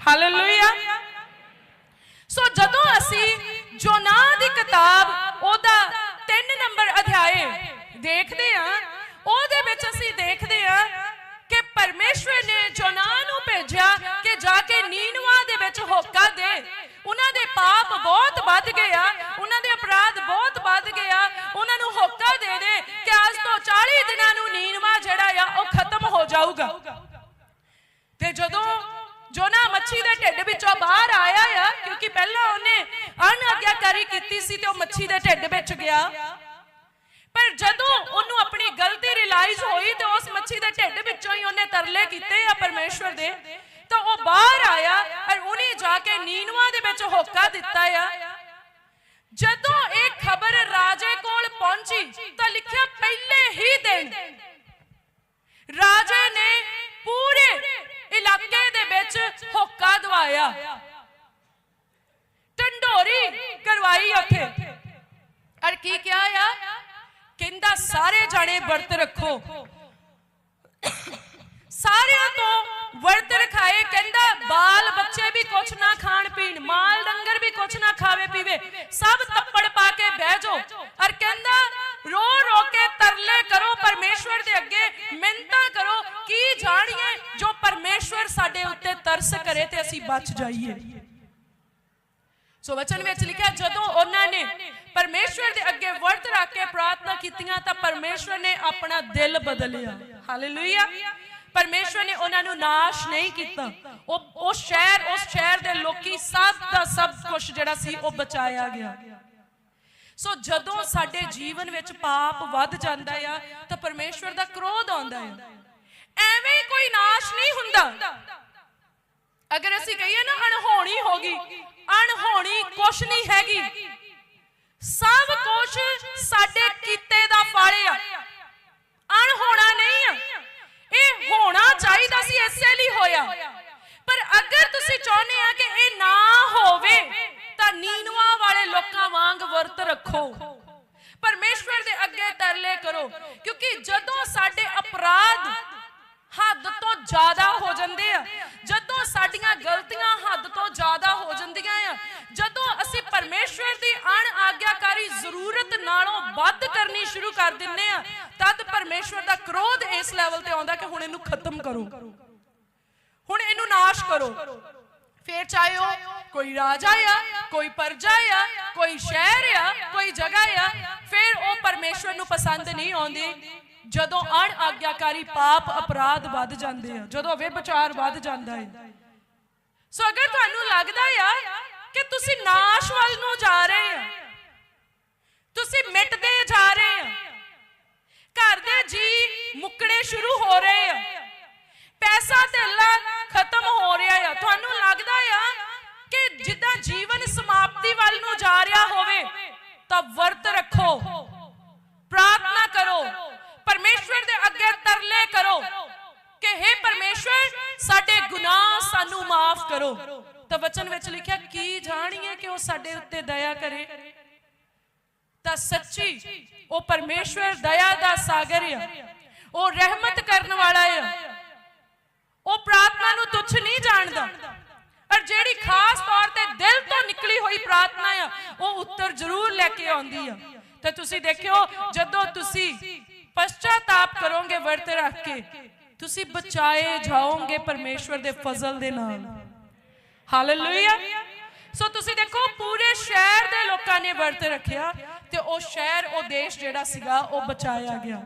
Hallelujah ਸੋ ਜਦੋਂ ਅਸੀਂ ਜੋਨਾ ਦੀ ਕਿਤਾਬ, ਉਹਦਾ 3 ਨੰਬਰ ਅਧਿਆਏ ਦੇਖਦੇ ਆ ਉਹਦੇ ਵਿੱਚ ਅਸੀਂ ਦੇਖਦੇ ਆ ਕਿ ਪਰਮੇਸ਼ਵਰ ਨੇ ਜੋਨਾ ਨੂੰ ਭੇਜਿਆ ਕਿ ਜਾ ਕੇ ਨੀਨਵਾ ਦੇ ਵਿੱਚ ਹੋਕਾ ਦੇ। ਉਹਨਾਂ ਦੇ ਪਾਪ ਬਹੁਤ ਵੱਧ ਗਏ ਉਹਨਾਂ ਦੇ ਅਪਰਾਧ ਬਹੁਤ ਵੱਧ ਗਏ ਆ, ਉਹਨਾਂ ਨੂੰ ਹੋਕਾ ਦੇ ਦੇ ਕਿ ਅੱਜ ਤੋਂ 40 ਦਿਨਾਂ ਨੂੰ ਨੀਨਵਾ ਜਿਹੜਾ ਆ, ਉਹ ਖਤਮ ਹੋ ਜਾਊਗਾ। ਜੋਨਾ ਮੱਛੀ ਦੇ ਢਿੱਡ ਵਿੱਚੋਂ ਬਾਹਰ ਆਇਆ ਆ, ਕਿਉਂਕਿ ਪਹਿਲਾਂ ਉਹਨੇ ਅਣਆਗਿਆਕਾਰੀ ਕੀਤੀ ਸੀ ਤੇ ਉਹ ਮੱਛੀ ਦੇ ਢਿੱਡ ਵਿੱਚ ਗਿਆ। ਪਰ ਜਦੋਂ ਉਹਨੂੰ ਆਪਣੀ ਗਲਤੀ ਰਿਅਲਾਈਜ਼ ਹੋਈ ਤੇ ਉਸ ਮੱਛੀ ਦੇ ਢਿੱਡ ਵਿੱਚੋਂ ਹੀ ਉਹਨੇ ਤਰਲੇ ਕੀਤੇ ਆ ਪਰਮੇਸ਼ਵਰ ਦੇ, ਤਾਂ ਉਹ ਬਾਹਰ ਆਇਆ ਔਰ ਉਹਨੇ ਜਾ ਕੇ ਨੀਨਵਾ ਦੇ ਵਿੱਚ ਹੋਕਾ ਦਿੱਤਾ ਆ। ਜਦੋਂ ਇਹ ਖਬਰ ਰਾਜੇ ਕੋਲ ਪਹੁੰਚੀ ਤਾਂ ਲਿਖਿਆ ਪਹਿਲੇ ਹੀ ਦਿਨ ਰਾਜੇ ਨੇ ਪੂਰੇ ਇਲਾਕੇ ਦੇ ਵਿੱਚ ਹੋਕਾ ਦਵਾਇਆ ਕਰਵਾਈ ਉੱਥੇ। ਔਰ ਕੀ ਕਿਹਾ ਆ? ਕਹਿੰਦਾ, ਸਾਰੇ ਜਾਣੇ ਵਰਤ ਰੱਖੋ। ਸਾਰਿਆਂ ਤੋਂ ਵਰਤ ਰਖਾਏ। ਕਹਿੰਦਾ, ਬਾਲ ਬੱਚੇ ਵੀ ਕੁਛ ਨਾ ਖਾਣ ਪੀਣ, ਮਾਲ ਡੰਗਰ ਵੀ ਕੁਛ ਨਾ ਖਾਵੇ ਪੀਵੇ। ਸਭ ਤੱਪੜ ਪਾ ਕੇ ਬਹਿ ਜਾਓ। ਔਰ ਕਹਿੰਦਾ ਰੋ ਰੋ ਕੇ ਤਰਲੇ ਕਰੋ ਪਰਮੇਸ਼ਵਰ ਦੇ ਅੱਗੇ। ਮਿੰਤਾ ਕਰੋ ਕੀ ਜਾਣੀਏ ਜੋ ਪਰਮੇਸ਼ਵਰ ਸਾਡੇ ਉੱਤੇ ਤਰਸ ਕਰੇ ਤੇ ਅਸੀਂ ਬਚ ਜਾਈਏ। ਸੋ ਵਚਨ ਵਿੱਚ ਲਿਖਿਆ, ਜਦੋਂ ਉਹਨਾਂ ਨੇ ਪਰਮੇਸ਼ਵਰ ਦੇ ਅੱਗੇ ਵਰਤ ਰੱਖ ਕੇ ਪ੍ਰਾਰਥਨਾ ਕੀਤੀਆਂ, ਤਾਂ ਪਰਮੇਸ਼ਵਰ ਨੇ ਆਪਣਾ ਦਿਲ ਬਦਲਿਆ। ਹਾਲੇਲੂਇਆ ਪਰਮੇਸ਼ਵਰ ਨੇ ਉਹਨਾਂ ਨੂੰ ਨਾਸ਼ ਨਹੀਂ ਕੀਤਾ। ਉਹ ਉਹ ਸ਼ਹਿਰ, ਉਸ ਸ਼ਹਿਰ ਦੇ ਲੋਕੀ ਸਭ ਦਾ ਸਭ ਕੁਝ ਜਿਹੜਾ ਸੀ, ਉਹ ਬਚਾਇਆ ਗਿਆ। ਸੋ ਜਦੋਂ ਸਾਡੇ ਜੀਵਨ ਵਿੱਚ ਪਾਪ ਵੱਧ ਜਾਂਦਾ ਆ, ਤਾਂ ਪਰਮੇਸ਼ਵਰ ਦਾ ਕ੍ਰੋਧ ਆਉਂਦਾ ਹੈ ਐਵੇਂ ਕੋਈ ਨਾਸ਼ ਨਹੀਂ ਹੁੰਦਾ। ਅਗਰ ਅਸੀਂ ਕਹੀਏ ਨਾ ਅਣਹੋਣੀ ਹੋ ਗਈ ਅਣਹੋਣੀ ਕੁਛ ਨਹੀਂ ਹੈਗੀ। ਸਭ ਕੁਝ ਸਾਡੇ ਕੀਤੇ ਦਾ ਫਲ ਆ। ਅਣਹੋਣਾ ਨਹੀਂ ਆ। ਇਹ ਹੋਣਾ ਚਾਹੀਦਾ ਸੀ ਇਸੇ ਲਈ ਹੋਇਆ। ਪਰ ਅਗਰ ਤੁਸੀਂ ਚਾਹੁੰਦੇ ਆ ਕਿ ਇਹ ਨਾ ਹੋਵੇ ਤਾਂ ਨੀਨਵਾ ਵਾਲੇ ਲੋਕਾਂ ਵਾਂਗ ਵਰਤ ਰੱਖੋ। ਪਰਮੇਸ਼ਵਰ ਦੇ ਅੱਗੇ ਤਰਲੇ ਕਰੋ। ਕਿਉਂਕਿ ਜਦੋਂ ਸਾਡੇ ਅਪਰਾਧ ਹੱਦ ਤੋਂ ਜ਼ਿਆਦਾ ਹੋ ਜਾਂਦੇ ਆ ਸਾਡੀਆਂ ਗਲਤੀਆਂ ਹੱਦ ਤੋਂ ਜ਼ਿਆਦਾ ਹੋ ਜਾਂਦੀਆਂ ਆ। ਜਦੋਂ ਅਸੀਂ ਪਰਮੇਸ਼ਵਰ ਦੀ ਅਣ ਆਗਿਆਕਾਰੀ ਜ਼ਰੂਰਤ ਨਾਲੋਂ ਵੱਧ ਕਰਨੀ ਸ਼ੁਰੂ ਕਰ ਦਿੰਨੇ ਆ, ਤਦ ਪਰਮੇਸ਼ਵਰ ਦਾ ਕ੍ਰੋਧ ਇਸ ਲੈਵਲ ਤੇ ਆਉਂਦਾ ਕਿ ਹੁਣ ਇਹਨੂੰ ਖਤਮ ਕਰੋ। ਹੁਣ ਇਹਨੂੰ ਨਾਸ਼ ਕਰੋ। ਫੇਰ ਚਾਹੇ ਉਹ ਕੋਈ ਰਾਜਾ ਆ, ਕੋਈ ਪਰਜਾ ਆ, ਕੋਈ ਸ਼ਹਿਰ ਆ, ਕੋਈ ਜਗ੍ਹਾ ਆ, ਫਿਰ ਉਹ ਪਰਮੇਸ਼ਵਰ ਨੂੰ ਪਸੰਦ ਨਹੀਂ ਆਉਂਦੀ। ਜਦੋਂ ਅਣ ਆਗਿਆਕਾਰੀ ਪਾਪ ਅਪਰਾਧ ਵੱਧ ਜਾਂਦੇ ਆ, ਜਦੋਂ ਵਿਭਚਾਰ ਵੱਧ ਜਾਂਦਾ ਹੈ ਸੋ ਅਗਰ ਤੁਹਾਨੂੰ ਲੱਗਦਾ ਆ ਕਿ ਤੁਸੀਂ ਨਾਸ਼ ਵੱਲ ਨੂੰ ਜਾ ਰਹੇ ਆ, ਤੁਸੀਂ ਮਿਟਦੇ ਜਾ ਰਹੇ ਆ, ਘਰ ਦੇ ਜੀ ਮੁੱਕਣੇ ਸ਼ੁਰੂ ਹੋ ਰਹੇ ਆ, ਪੈਸਾ ਧੇਲਾ ਖਤਮ ਹੋ ਰਿਹਾ ਆ, ਤੁਹਾਨੂੰ ਲੱਗਦਾ ਆ ਕਿ ਜਿੱਦਾਂ ਜੀਵਨ ਸਮਾਪਤੀ ਵੱਲ ਨੂੰ ਜਾ ਰਿਹਾ ਹੋਵੇ, ਤਾਂ ਵਰਤ ਰੱਖੋ ਪ੍ਰਾਰਥਨਾ ਕਰੋ ਪਰਮੇਸ਼ਵਰ ਦੇ ਅੱਗੇ ਤਰਲੇ ਕਰੋ ਕਿ हे ਪਰਮੇਸ਼ਵਰ ਸਾਡੇ ਗੁਨਾਹ ਸਾਨੂੰ ਮਾਫ ਕਰੋ। ਤਾਂ ਵਚਨ ਵਿੱਚ ਲਿਖਿਆ, ਕੀ ਜਾਣੀਏ ਕਿ ਉਹ ਸਾਡੇ ਉੱਤੇ ਦਇਆ ਕਰੇ? ਤਾਂ ਸੱਚੀ, ਉਹ ਪਰਮੇਸ਼ਵਰ ਦਇਆ ਦਾ ਸਾਗਰ ਆ। ਉਹ ਰਹਿਮਤ ਕਰਨ ਵਾਲਾ ਆ। ਉਹ ਪ੍ਰਾਰਥਨਾ ਨੂੰ ਤੁੱਛ ਨਹੀਂ ਜਾਣਦਾ। ਔਰ ਜਿਹੜੀ ਖਾਸ ਤੌਰ ਤੇ ਦਿਲ ਤੋਂ ਨਿਕਲੀ ਹੋਈ ਪ੍ਰਾਰਥਨਾ ਆ, ਉਹ ਉੱਤਰ ਜ਼ਰੂਰ ਲੈ ਕੇ ਆਉਂਦੀ ਆ। ਤੇ ਤੁਸੀਂ ਦੇਖਿਓ, ਜਦੋਂ ਤੁਸੀਂ ਪਛਤਾਤਾਪ ਕਰੋਗੇ ਵਰਤ ਰੱਖ ਕੇ, ਤੁਸੀਂ ਬਚਾਏ ਜਾਓਗੇ ਪਰਮੇਸ਼ਵਰ ਦੇ ਫਜ਼ਲ ਦੇ ਨਾਲ। ਹਾਲੇਲੂਇਆ ਸੋ ਤੁਸੀਂ ਦੇਖੋ, ਪੂਰੇ ਸ਼ਹਿਰ ਦੇ ਲੋਕਾਂ ਨੇ ਵਰਤ ਰੱਖਿਆ ਤੇ ਉਹ ਸ਼ਹਿਰ, ਉਹ ਦੇਸ਼ ਜਿਹੜਾ ਸੀਗਾ, ਉਹ ਬਚਾਇਆ ਗਿਆ।